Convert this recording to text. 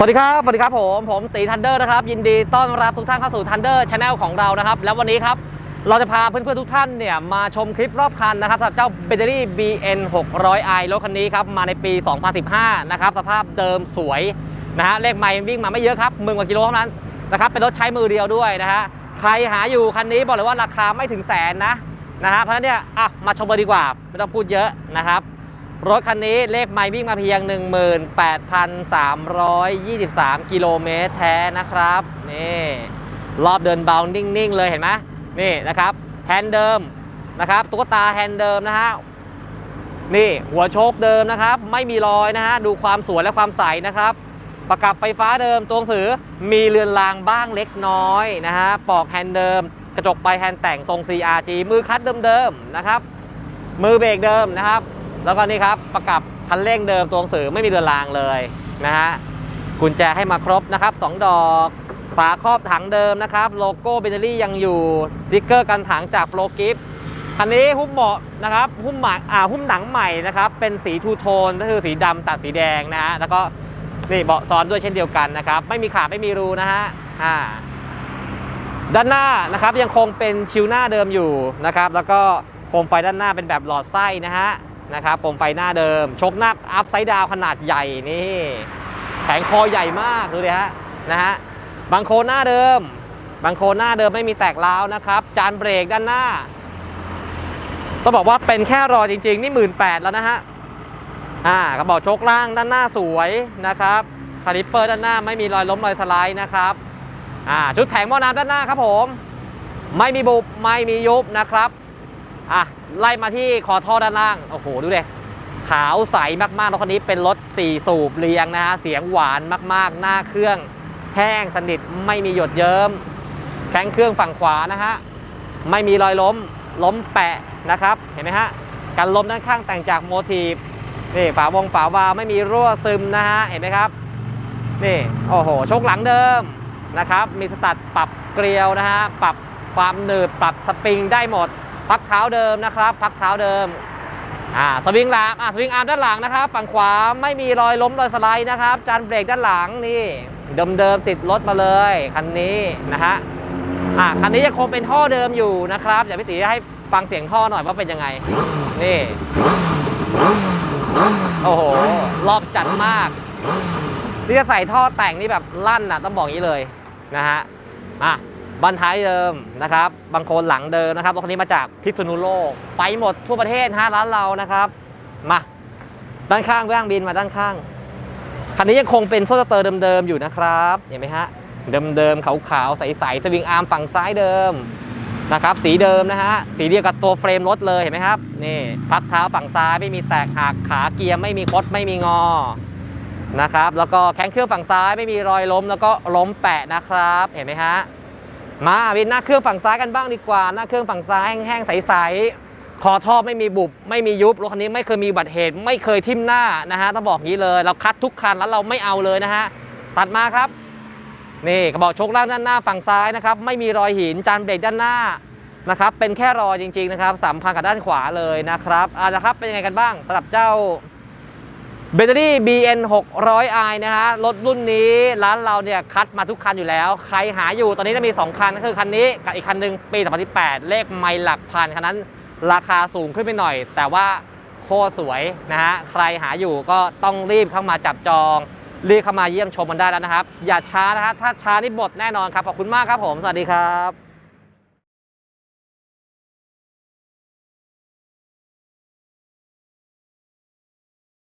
สวัสดีครับ สวัสดีครับผม ผมตีทันเดอร์นะครับ ยินดีต้อนรับทุกท่านเข้าสู่ทันเดอร์ชาแนลของเรานะครับ แล้ววันนี้ครับ เราจะพาเพื่อนๆทุกท่านเนี่ย มาชมคลิปรอบคันนะครับสำหรับเจ้า b a t t e r y BN 600i รถคันนี้ครับ มาในปี 2015 นะครับ สภาพเดิมสวยนะฮะ เลขไมล์วิ่งมาไม่เยอะครับหมื่นกว่ากิโลเท่านั้นนะครับ เป็นรถใช้มือเดียวด้วยนะฮะ ใครหาอยู่คันนี้บอกเลยว่าราคาไม่ถึงแสนนะนะฮะ เพราะฉะนั้นเนี่ยอะมาชมเลยดีกว่า ไม่ต้องพูดเยอะนะครับ รถคันนี้เลขไมล์วิ่งมาเพียง 18,323 กิโลเมตรแท้นะครับ นี่รอบเดินเบานิ่ง ๆ เลยเห็นไหมนี่นะครับแฮนด์เดิมนะครับตุ๊กตาแฮนด์เดิมนะฮะนี่หัวโชคเดิมนะครับ ไม่มีรอยนะฮะดูความสวยและความใสนะครับ ประกับไฟฟ้าเดิมตัวหนังสือมีเรือนรางบ้างเล็กน้อยนะฮะปอกแฮนด์เดิม กระจกไปแฮนด์แต่งทรง CRG มือคัดเดิมๆนะครับ มือเบรกเดิมนะครับ แล้วก็นี่ครับประกับคันเร่งเดิมตัวหนังสือไม่มีเรือนรางเลยนะฮะกุญแจให้มาครบนะครับ 2 ดอกฝาครอบถังเดิมนะครับ โลโก้เบนเนอรี่ยังอยู่สติ๊กเกอร์กันถังจากโปรกิฟคันนี้หุ้มเบาะนะครับหุ้มหมาอ่าหุ้มหนังใหม่นะครับเป็นสีทูโทนก็คือสีดำตัดสีแดงนะฮะแล้วก็นี่เบาะซ้อนด้วยเช่นเดียวกันนะครับ ไม่มีขาดไม่มีรูนะฮะอ่าด้านหน้านะครับยังคงเป็นชิวหน้าเดิมอยู่นะครับ แล้วก็โคมไฟด้านหน้าเป็นแบบหลอดไส้นะฮะ นะครับโคมไฟหน้าเดิม ชกหน้าอัพไซด์ดาวขนาดใหญ่นี่แผงคอใหญ่มากดูดิฮะนะฮะบางโคหน้าเดิม บางโคหน้าเดิมไม่มีแตกร้าวนะครับ จานเบรกด้านหน้าต้องบอกว่าเป็นแค่รอจริง ๆ นี่หมื่นแปดแล้วนะฮะอ่ากระบอกชกล่างด้านหน้าสวยนะครับคาลิปเปอร์ด้านหน้าไม่มีรอยล้มรอยสไลด์นะครับอ่าชุดแผงหม้อน้ำด้านหน้าครับผม ไม่มีบุบไม่มียุบนะครับ อะไล่มาที่คอท่อด้านล่าง โอ้โห ดูเลยขาวใสมากๆรถคันนี้เป็นรถ4สูบเรียงนะฮะ เสียงหวานมากๆ หน้าเครื่องแห้งสนิทไม่มีหยดเยิ้มแข้งเครื่องฝั่งขวานะฮะ ไม่มีรอยล้ม ล้มแปะนะครับ เห็นไหมฮะ กันล้มด้านข้างแต่งจากโมทีฟนี่ฝาวงฝาวาไม่มีรั่วซึมนะฮะ เห็นไหมครับนี่โอ้โหโชคหลังเดิมนะครับ มีสตัดปรับเกลียวนะฮะ ปรับความหนืดปรับสปริงได้หมด พักเท้าเดิมนะครับ พักเท้าเดิมอ่าสวิงหลังอ่าสวิงอาร์มด้านหลังนะครับ ฝั่งขวาไม่มีรอยล้มรอยสไลด์นะครับ จานเบรกด้านหลังนี่เดิมๆติดรถมาเลยคันนี้นะฮะอ่าคันนี้ยังคงเป็นท่อเดิมอยู่นะครับเดี๋ยวพี่ตีให้ฟังเสียงท่อหน่อยว่าเป็นยังไง นี่โอ้โหรอบจัดมากที่จะใส่ท่อแต่งนี่แบบลั่นนะต้องบอกอย่างนี้เลยนะฮะอะ บันท้ายเดิมนะครับ บางคนหลังเดิมนะครับรถคันนี้มาจากพิษณุโลก ไปหมดทั่วประเทศฮะร้านเรานะครับ มาด้านข้างเบื้องบินมาด้านข้าง คันนี้ยังคงเป็นโซ่เตอร์เดิมๆอยู่นะครับ เห็นไหมฮะ เดิมๆขาวๆใสๆสวิงอาร์มฝั่งซ้ายเดิมนะครับ สีเดิมนะฮะ สีเดียวกับตัวเฟรมรถเลยเห็นไหมครับ นี่พักเท้าฝั่งซ้ายไม่มีแตกหักขาเกียร์ไม่มีคดไม่มีงอนะครับ แล้วก็แข้งเครื่องฝั่งซ้ายไม่มีรอยล้มแล้วก็ล้มแปะนะครับ เห็นไหมฮะ มาวินหน้าเครื่องฝั่งซ้ายกันบ้างดีกว่า หน้าเครื่องฝั่งซ้ายแห้งๆใสๆคอท่อไม่มีบุบ ไม่มียุบรถคันนี้ไม่เคยมีบัติเหตุ ไม่เคยทิ่มหน้านะฮะต้องบอกงี้เลย เราคัดทุกคันแล้วเราไม่เอาเลยนะฮะตัดมาครับนี่กระบอกชคล่างด้านหน้าฝั่งซ้ายนะครับไม่มีรอยหินจานเบรกด้านหน้านะครับเป็นแค่รอยจริงๆนะครับสัมพันธ์กับด้านขวาเลยนะครับอาละครับเป็นยังไงกันบ้างสำหรับเจ้า เบตเตอรี่ BN 600i นะฮะ รถรุ่นนี้ร้านเราเนี่ยคัดมาทุกคันอยู่แล้ว ใครหาอยู่ตอนนี้จะมี 2 คันก็คือคันนี้กับอีกคันหนึ่งปี 2018 เลขไม่หลักพันคันนั้น ราคาสูงขึ้นไปหน่อย แต่ว่าโคตรสวยนะฮะ ใครหาอยู่ก็ต้องรีบเข้ามาจับจอง รีบเข้ามาเยี่ยมชมมันได้แล้วนะครับ อย่าช้านะฮะ ถ้าช้านี่หมดแน่นอนครับ ขอบคุณมากครับผม สวัสดีครับ